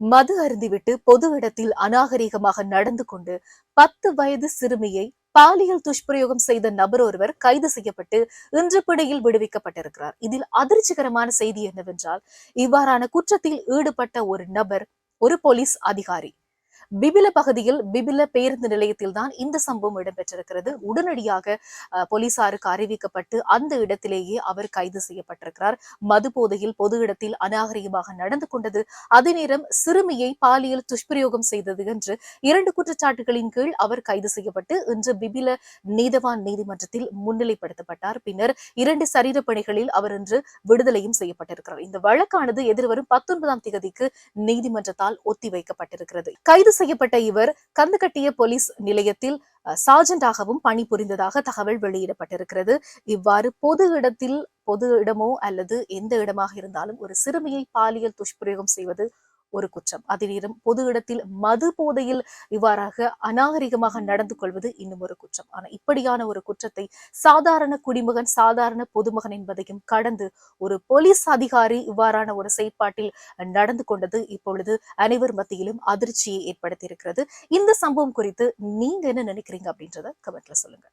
மது அருந்திவிட்டு பொது இடத்தில் அநாகரிகமாக நடந்து கொண்டு பத்து வயது சிறுமியை பாலியல் துஷ்பிரயோகம் செய்த நபர் ஒருவர் கைது செய்யப்பட்டு இன்று பிணையில் விடுவிக்கப்பட்டிருக்கிறார். இதில் அதிர்ச்சிகரமான செய்தி என்னவென்றால் இவ்வாறான குற்றத்தில் ஈடுபட்ட ஒரு நபர் ஒரு போலீஸ் அதிகாரி. பிபில பகுதியில் பிபில பேருந்து நிலையத்தில் தான் இந்த சம்பவம் இடம்பெற்றிருக்கிறது. உடனடியாக போலீசாருக்கு அறிவிக்கப்பட்டு அந்த இடத்திலேயே அவர் கைது செய்யப்பட்டிருக்கிறார். மது போதையில் பொது இடத்தில் அநாகரிகமாக நடந்து கொண்டது அதே நேரம் சிறுமியை பாலியல் துஷ்பிரயோகம் செய்தது என்று இரண்டு குற்றச்சாட்டுகளின் கீழ் அவர் கைது செய்யப்பட்டு இன்று பிபில நீதவான் நீதிமன்றத்தில் முன்னிலைப்படுத்தப்பட்டார். பின்னர் இரண்டு சரீர பணிகளில் அவர் இன்று விடுதலையும் செய்யப்பட்டிருக்கிறார். இந்த வழக்கானது எதிர்வரும் பத்தொன்பதாம் தேதிக்கு நீதிமன்றத்தால் ஒத்திவைக்கப்பட்டிருக்கிறது. கைது செய்யப்பட்ட இவர் கந்துகட்டிய போலீஸ் நிலையத்தில் சார்ஜென்டாகவும் பணிபுரிந்ததாக தகவல் வெளியிடப்பட்டிருக்கிறது. இவ்வாறு பொது இடத்தில் பொது இடமோ அல்லது எந்த இடமாக இருந்தாலும் ஒரு சிறுமியை பாலியல் துஷ்பிரயோகம் செய்வது ஒரு குற்றம். அதே நேரம் பொது இடத்தில் மது போதையில் இவ்வாறாக அநாகரிகமாக நடந்து கொள்வது இன்னும் ஒரு குற்றம். ஆனா இப்படியான ஒரு குற்றத்தை சாதாரண குடிமகன் சாதாரண பொதுமகன் என்பதையும் கடந்து ஒரு போலீஸ் அதிகாரி இவ்வாறான ஒரு செயற்பாட்டில் நடந்து கொண்டது இப்பொழுது அனைவர் மத்தியிலும் அதிர்ச்சியை ஏற்படுத்தி இருக்கிறது இந்த சம்பவம் குறித்து நீங்க என்ன நினைக்கிறீங்க அப்படின்றத கமெண்ட்ல சொல்லுங்க.